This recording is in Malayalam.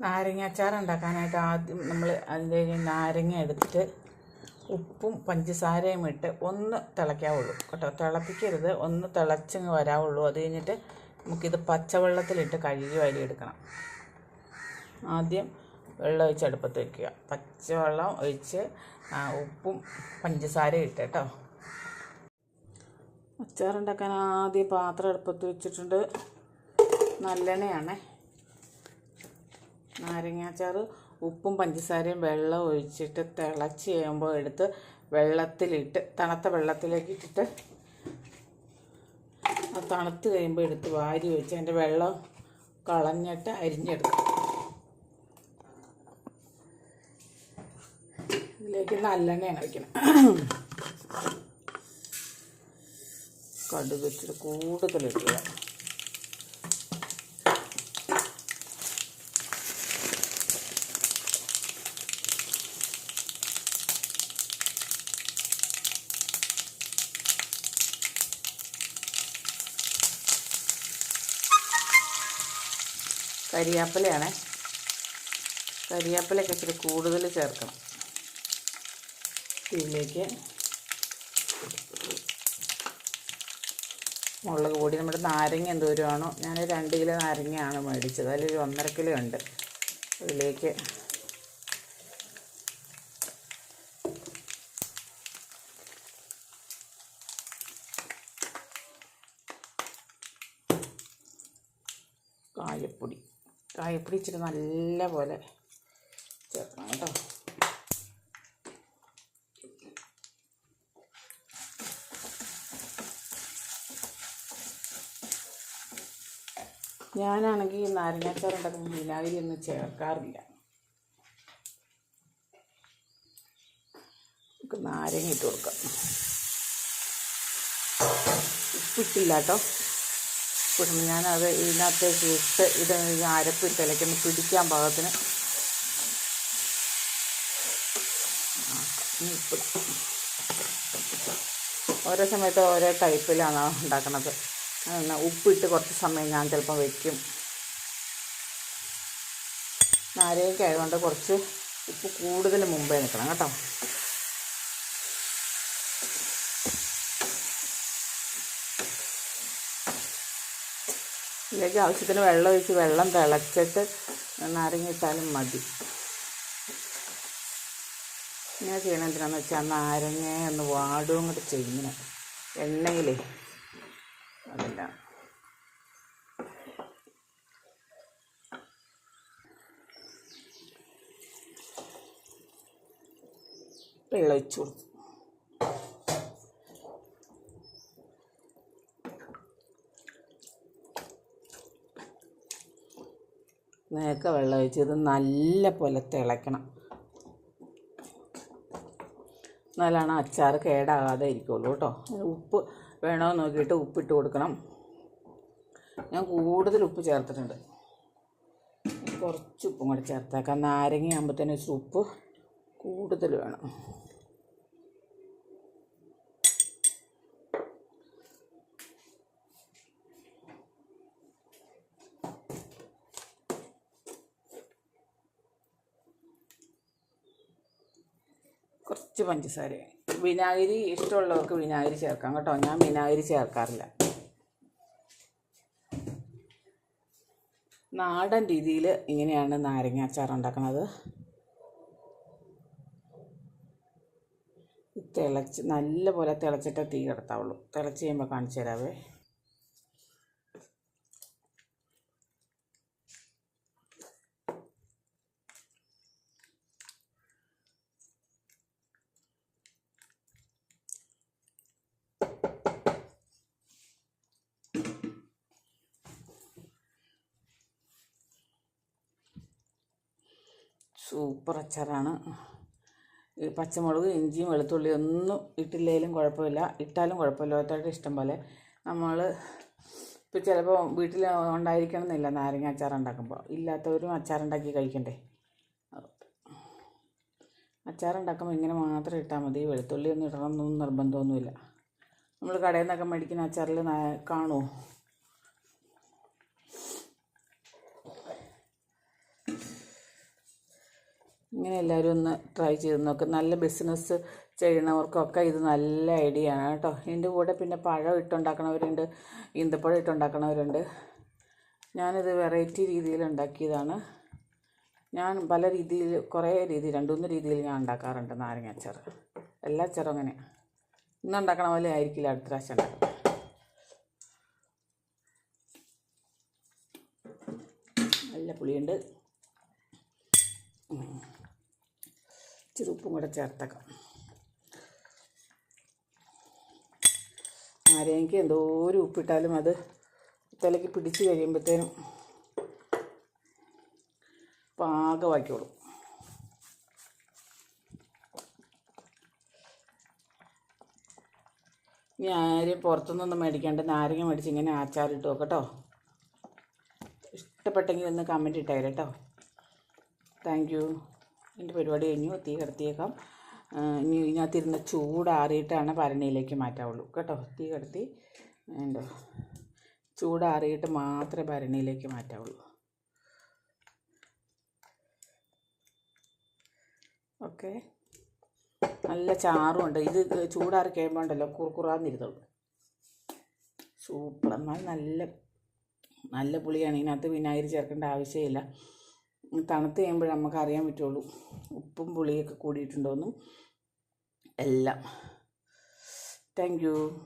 നാരങ്ങ അച്ചാർ ഉണ്ടാക്കാനായിട്ട് ആദ്യം നമ്മൾ അതിന്റെ നാരങ്ങ എടുത്തിട്ട് ഉപ്പും പഞ്ചസാരയും ഇട്ട് ഒന്ന് തിളയ്ക്കാവുള്ളൂ കേട്ടോ. തിളപ്പിക്കരുത്. ഒന്ന് തിളച്ചങ്ങ് വരാവുള്ളൂ. അത് കഴിഞ്ഞിട്ട് നമുക്കിത് പച്ചവെള്ളത്തിലിട്ട് കഴുകി വലിയെടുക്കണം ആദ്യം വെള്ളം ഒഴിച്ച് അടുപ്പത്ത് വയ്ക്കുക പച്ചവെള്ളം ഒഴിച്ച് ഉപ്പും പഞ്ചസാരയും ഇട്ട് കേട്ടോ. അച്ചാറുണ്ടാക്കാൻ ആദ്യം പാത്രം അടുപ്പത്ത് വെച്ചിട്ടുണ്ട്. നല്ലെണ്ണയാണേ. നാരങ്ങാച്ചാർ ഉപ്പും പഞ്ചസാരയും വെള്ളം ഒഴിച്ചിട്ട് തിളച്ച് കഴിയുമ്പോൾ എടുത്ത് വെള്ളത്തിലിട്ട് തണുത്ത വെള്ളത്തിലേക്ക് ഇട്ടിട്ട് അത് തണുത്ത് കഴിയുമ്പോൾ എടുത്ത് വാരി വെച്ച് അതിന്റെ വെള്ളം കളഞ്ഞിട്ട് അരിഞ്ഞെടുക്കും. ഇതിലേക്ക് നല്ലെണ്ണയാണ് വയ്ക്കണം കടുക് ഇച്ചിരി കൂടുതലിടുക കരിയാപ്പിലയാണ്. കരിയാപ്പിലൊക്കെ ഇച്ചിരി കൂടുതൽ ചേർക്കണം. ഇതിലേക്ക് മുളക് പൊടി. നമ്മുടെ നാരങ്ങ എന്തോരമാണോ ഞാൻ രണ്ട് കിലോ നാരങ്ങയാണ് മേടിച്ചത്. അതിലൊരു ഒന്നര കിലോ ഉണ്ട്. അതിലേക്ക് കായപ്പൊടി കായപ്പൊടി ഇച്ചിരി നല്ല പോലെ ചേർക്കണം കേട്ടോ ഞാനാണെങ്കിൽ നാരങ്ങാച്ചാർ ഉണ്ടാക്കുമ്പോൾ വിനാഗിരി ഒന്നും ചേർക്കാറില്ല. നമുക്ക് നാരങ്ങ ഇട്ട് കൊടുക്കാം. ഉപ്പിട്ടില്ല കേട്ടോ ഉപ്പിടും ഞാനത് ഇതിനകത്തേക്ക് ഇട്ട് ഇത് അരപ്പ് തിളയ്ക്കുമ്പോൾ പിടിക്കാൻ പാകത്തിന്. ഓരോ സമയത്ത് ഓരോ ടൈപ്പിലാണ് ഉണ്ടാക്കുന്നത് ഉപ്പിട്ട് കുറച്ച് സമയം ഞാൻ ചിലപ്പോൾ വയ്ക്കും നാരങ്ങയ്ക്ക് ആയതുകൊണ്ട് കുറച്ച് ഉപ്പ് കൂടുതൽ മുമ്പേ നിൽക്കണം കേട്ടോ. ഇതിലേക്ക് ആവശ്യത്തിന് വെള്ളം ഒഴിച്ച് വെള്ളം തിളച്ചിട്ട് നാരങ്ങ ഇട്ടാലും മതി. ഞാൻ ചെയ്യണം എന്തിനാന്ന് വെച്ചാൽ നാരങ്ങ ഒന്ന് വാടുകയും കൂടെ ചെയ്യുന്നത്. എണ്ണയിലേ. അതില്ല വെള്ളം കൊടുത്തു നേരത്തെ വെള്ളം ഒഴിച്ച് ഇത് നല്ല പോലെ തിളയ്ക്കണം. എന്നാലാണ് അച്ചാർ കേടാകാതെ ഇരിക്കുള്ളൂ കേട്ടോ. ഉപ്പ് വേണോ നോക്കിയിട്ട് ഉപ്പിട്ട് കൊടുക്കണം. ഞാൻ കൂടുതൽ ഉപ്പ് ചേർത്തിട്ടുണ്ട്. കുറച്ച് ഉപ്പും കൂടെ ചേർത്തേക്കാം നാരങ്ങ ആകുമ്പോഴത്തേനും ഉപ്പ് കൂടുതൽ വേണം. കുറച്ച് പഞ്ചസാര. വിനാഗിരി ഇഷ്ടമുള്ളവർക്ക് വിനാഗിരി ചേർക്കാം കേട്ടോ. ഞാൻ വിനാഗിരി ചേർക്കാറില്ല. നാടൻ രീതിയിൽ ഇങ്ങനെയാണ് നാരങ്ങ അച്ചാർ ഉണ്ടാക്കുന്നത്. തിളച്ച് നല്ല പോലെ തിളച്ചിട്ടേ തീ കിടത്താവുള്ളൂ. തിളച്ച് കഴിയുമ്പോൾ കാണിച്ചു തരാവേ. സൂപ്പർ അച്ചാറാണ് പച്ചമുളക് ഇഞ്ചിയും വെളുത്തുള്ളി ഒന്നും ഇട്ടില്ലെങ്കിലും കുഴപ്പമില്ല. ഇട്ടാലും കുഴപ്പമില്ല ഓരോരുത്തരുടെ ഇഷ്ടം പോലെ. നമ്മൾ ഇപ്പോൾ ചിലപ്പോൾ വീട്ടിൽ ഉണ്ടായിരിക്കണം എന്നില്ല നാരങ്ങ അച്ചാർ ഉണ്ടാക്കുമ്പോൾ ഇല്ലാത്തവരും അച്ചാറുണ്ടാക്കി കഴിക്കണ്ടേ? അച്ചാറുണ്ടാക്കുമ്പോൾ ഇങ്ങനെ മാത്രം ഇട്ടാൽ മതി. വെളുത്തുള്ളി ഒന്നും ഇടണമെന്നൊന്നും നിർബന്ധമൊന്നുമില്ല. നമ്മൾ കടയിൽ നിന്നൊക്കെ മേടിക്കുന്ന അച്ചാറിൽ കാണുമോ ഇങ്ങനെ എല്ലാവരും ഒന്ന് ട്രൈ ചെയ്ത് നോക്ക്. നല്ല ബിസിനസ് ചെയ്യണവർക്കൊക്കെ ഇത് നല്ല ഐഡിയ ആണ് കേട്ടോ. ഇതിന്റെ കൂടെ പിന്നെ പഴം ഇട്ടുണ്ടാക്കണവരുണ്ട് ഈന്തപ്പഴം ഇട്ടുണ്ടാക്കണവരുണ്ട്. ഞാനിത് വെറൈറ്റി രീതിയിൽ ഉണ്ടാക്കിയതാണ്. ഞാൻ പല രീതിയിൽ കുറേ രീതി രണ്ടുമൂന്ന് രീതിയിൽ ഞാൻ ഉണ്ടാക്കാറുണ്ട് നാരങ്ങ അച്ചാർ. എല്ലാ അച്ചാറും അങ്ങനെ. ഇന്ന് ഉണ്ടാക്കണ പോലെ ആയിരിക്കില്ല അടുത്ത പ്രാവശ്യം ഉണ്ടാക്കുന്നത് നല്ല പുളിയുണ്ട്. ഇച്ചിരി ഉപ്പും കൂടെ ചേർത്തേക്കാം. നാരങ്ങയ്ക്ക് എന്തോരം ഉപ്പിട്ടാലും അത് തലയ്ക്ക് പിടിച്ച് കഴിയുമ്പോഴത്തേനും പാകമാക്കിയോളും ഇനി ആരും പുറത്തുനിന്നൊന്നും മേടിക്കാണ്ട് നാരങ്ങ മേടിച്ച് ഇങ്ങനെ ആച്ചാറിട്ട് നോക്കട്ടോ. ഇഷ്ടപ്പെട്ടെങ്കിൽ ഒന്ന് കമന്റ് ഇട്ടേരട്ടോ താങ്ക് യു എന്റെ പരിപാടി കഴിഞ്ഞു തീ കിടത്തിയേക്കാം. ഇനി ഇതിനകത്തിരുന്ന ചൂടാറിയിട്ടാണ് ഭരണിയിലേക്ക് മാറ്റാവുള്ളൂ. കേട്ടോ തീ കിടത്തി ഉണ്ടോ ചൂടാറിയിട്ട് മാത്രമേ ഭരണിയിലേക്ക് മാറ്റാവുള്ളൂ. ഓക്കെ. നല്ല ചാറുമുണ്ട് ഇത് ചൂടാറി കഴിയുമ്പോൾ ഉണ്ടല്ലോ കുറുക്കുറാന്നിരുന്നുള്ളൂ സൂപ്പർ. എന്നാൽ നല്ല നല്ല പുളിയാണ്. ഇതിനകത്ത് വിനാഗിരി ചേർക്കേണ്ട ആവശ്യമില്ല. തണുത്ത് കഴിയുമ്പോൾ നമുക്ക് അറിയാൻ പറ്റുള്ളൂ. ഉപ്പും പുളിയൊക്കെ കൂടിയിട്ടുണ്ടോയെന്നും എല്ലാം. Thank you